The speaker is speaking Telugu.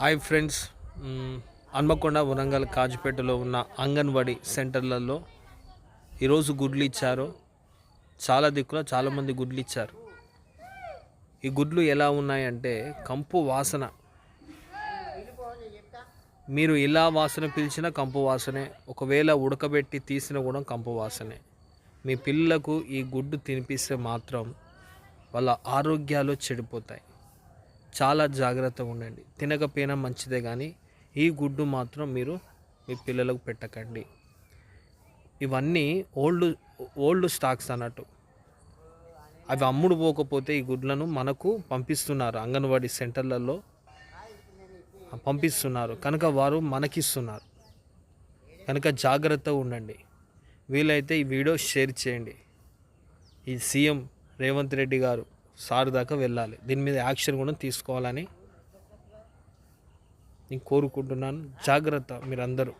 Hi friends. హన్మకొండ వరంగల్ కాజుపేటలో ఉన్న అంగన్వాడీ సెంటర్లలో ఈరోజు గుడ్లు ఇచ్చారు. చాలా దిక్కులో చాలామంది గుడ్లు ఇచ్చారు. ఈ గుడ్లు ఎలా ఉన్నాయంటే కంపు వాసన. మీరు ఇలా వాసన పిలిచినా కంపు వాసనే. ఒకవేళ ఉడకబెట్టి తీసిన కూడా కంపు వాసనే. మీ పిల్లలకు ఈ గుడ్డు తినిపిస్తే మాత్రం వాళ్ళ ఆరోగ్యాలు చెడిపోతాయి. చాలా జాగ్రత్తగా ఉండండి. తినకపోయినా మంచిదే కానీ ఈ గుడ్డు మాత్రం మీరు మీ పిల్లలకు పెట్టకండి. ఇవన్నీ ఓల్డ్ ఓల్డ్ స్టాక్స్ అన్నట్టు. అవి అమ్ముడు పోకపోతే ఈ గుడ్లను మనకు పంపిస్తున్నారు అంగన్వాడీ సెంటర్లలో పంపిస్తున్నారు. కనుక వారు మనకిస్తున్నారు. కనుక జాగ్రత్తగా ఉండండి. వీలైతే ఈ వీడియో షేర్ చేయండి. ఈ సీఎం రేవంత్ రెడ్డి గారు సార్ దాకా వెళ్ళాలి. దీని మీద యాక్షన్ కూడా తీసుకోవాలని నేను కోరుకుంటున్నాను. జాగ్రత్త మీరందరూ.